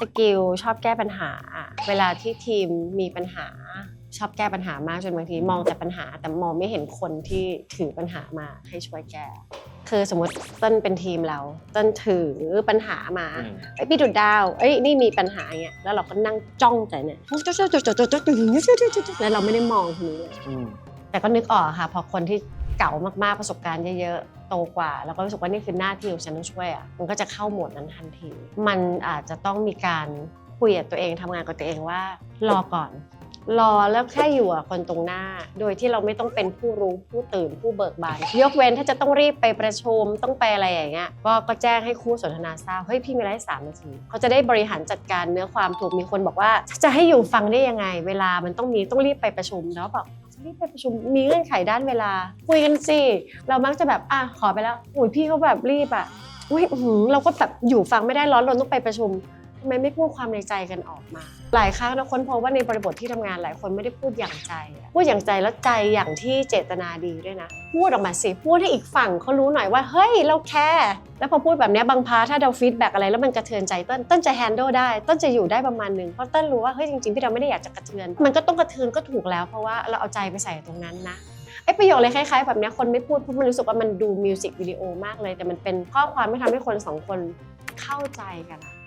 สกิลชอบแก้ปัญหา เวลาที่ทีมมีปัญหาชอบแก้ปัญหามากจนบางทีมองแต่ปัญหา แต่มองไม่เห็นคนที่ถือปัญหามาให้ช่วยแก้คือสมมติต้นเป็นทีมเราต้นถือปัญหามาอืมไอ้ยพี่ดุดดาวเอ้ยนี่มีปัญหาเงี้ยแล้วเราก็นั่งจ้องแต่เนี่ยแล้วเราไม่ได้มองคนนี้เลยอืมแต่ก็นึกออกค่ะพอคนที่ เก่ามากๆประสบการณ์เยอะๆโตกว่า แล้วก็รู้สึกว่านี่คือหน้าที่ของฉันต้องช่วยอะมันก็จะเข้าโหมดนั้นทันที มันอาจจะต้องมีการคุยกับตัวเองทำงานกับตัวเองว่ารอก่อน รอแล้วแค่อยู่กับคนตรงหน้า โดยที่เราไม่ต้องเป็นผู้รู้ผู้ตื่นผู้เบิกบานยกเว้นถ้าจะต้องรีบไปประชุมต้องไปอะไรอย่างเงี้ยก็ก็แจ้งให้คู่สนทนาทราบเฮ้ยพี่มีอะไรให้สามนาทีเขาจะได้บริหารจัดการเนื้อความถูกมีคนบอกว่าจะให้อยู่ฟังได้ยังไง เวลามันต้องมีต้องรีบไปประชุมแล้วบอก รีบไปประชุมมีเงื่อนไขด้านเวลา คุยกันสิเรามักจะแบบอะขอไปแล้วอุ้ยพี่เขาแบบรีบอะอุ้ยหือเราก็แบบอยู่ฟังไม่ได้ร้อนรนต้องไปประชุม ทำไมไม่พูดความในใจกันออกมา หลายครั้งเราค้นพบว่าในบริบทที่ทำงานหลายคนไม่ได้พูดอย่างใจ พูดอย่างใจแล้วใจอย่างที่เจตนาดีด้วยนะ พูดออกมาสิพูดให้อีกฝั่งเขารู้หน่อยว่า เฮ้ย เราแคร์แล้วพอพูดแบบนี้บางพาถ้าเราฟีดแบ็กอะไรแล้วมันกระเทือนใจเต้นเต้นจะแฮนด์ลได้เต้นจะอยู่ได้ประมาณหนึ่งเพราะเต้นรู้ว่าเฮ้ยจริงๆพี่เราไม่ได้อยากจะกระเทือน มันก็ต้องกระเทือนก็ถูกแล้ว เพราะว่าเราเอาใจไปใส่ตรงนั้นนะไอ้ประโยคเลยคล้ายๆแบบนี้คนไม่พูดเพราะมันรู้สึกว่ามันดูมิวสิกวิดีโอมากเลย แต่มันเป็นข้อความที่ทำให้คนสองคนเข้าใจกันอะ